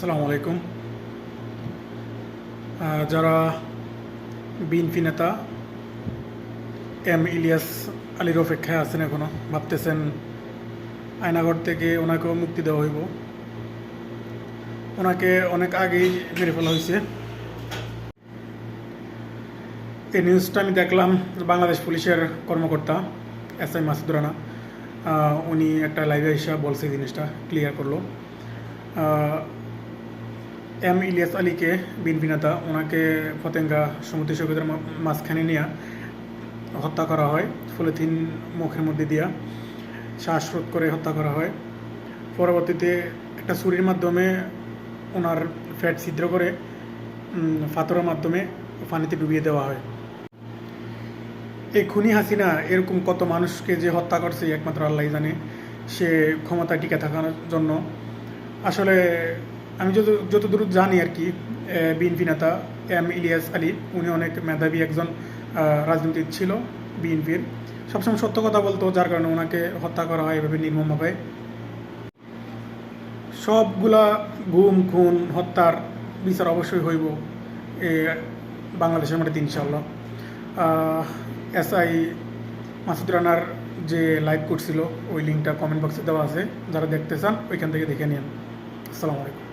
আসসালামু আলাইকুম। যারা বিএনপি নেতা, এম ইলিয়াস আলীর অপেক্ষায় আছেন এখনও, ভাবতেছেন আয়নাগর থেকে ওনাকেও মুক্তি দেওয়া হইব। ওনাকে অনেক আগেই মেরে ফেলা হয়েছে। এই নিউজটা আমি দেখলাম, বাংলাদেশ পুলিশের কর্মকর্তা এস আই মাসুদ রানা উনি একটা লাইভে এসে বলছে জিনিসটা ক্লিয়ার করল। এম ইলিয়াস আলীকে, বিএনপি নেতা, ওনাকে ফতেঙ্গা সমুদ্র সৈকতের মাঝখানে নিয়ে হত্যা করা হয়, পলিথিন মুখের মধ্যে দিয়া শ্বাসরোধ করে হত্যা করা হয়। পরবর্তীতে একটা ছুরির মাধ্যমে ওনার ফ্যাট ছিদ্র করে ফাতরের মাধ্যমে পানিতে ডুবিয়ে দেওয়া হয়। এই খুনি হাসিনা এরকম কত মানুষকে যে হত্যা করছে, একমাত্র আল্লাহ জানে, সে ক্ষমতা টিকে থাকার জন্য। আসলে আমি যত যতদূর জানি আর কি বিএনপি নেতা এম ইলিয়াস আলী, উনি অনেক মেধাবী একজন রাজনীতিক ছিল বিএনপির। সবসময় সত্য কথা বলতো, যার কারণে ওনাকে হত্যা করা হয় এভাবে নির্মমভাবে। সবগুলা গুম, খুন, হত্যার বিচার অবশ্যই হইব, এ, বাংলাদেশের মাটিতে এস আই মাসুদ রানার যে লাইভ করছিল ওই লিঙ্কটা কমেন্ট বক্সে দেওয়া আছে, যারা দেখতে চান, ওইখান থেকে দেখে নিন। আসসালামু আলাইকুম।